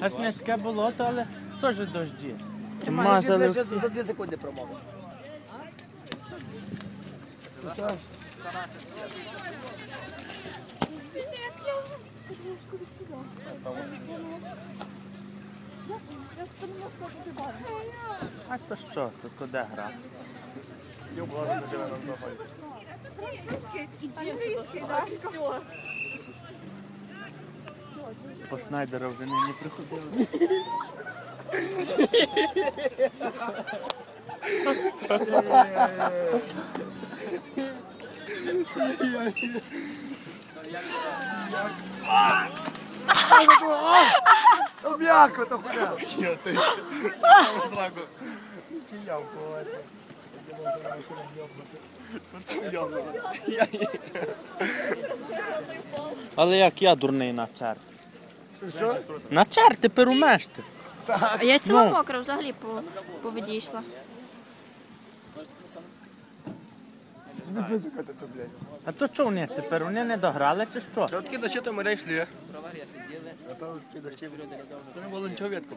Аж не таке болото, але теж. Тримай. Мазали. Вже за дві секунди промовив. А то що, то куди грати? По Шнайдера вже не приходили. То м'яко, то хуя. Але як я дурний на черт. Що? На чар тепер умеште. А я ціла Ну. мокра взагалі по, по воді йшла. А то що вони тепер? Вони не дограли чи що? Що такі чого ми йшли. А то такі дощі, то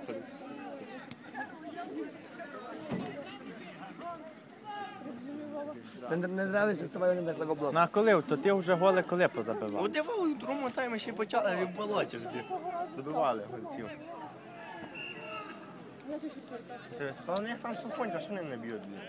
не. Не, не, не нравиться з тобою не так. Ну а коли? То ти вже голи коли позабивав? У диву, в другому таймі ще почали, а в болоті збіг. Добивали гольців. Ти спав, них там сухонька, що вони не б'ють. блін.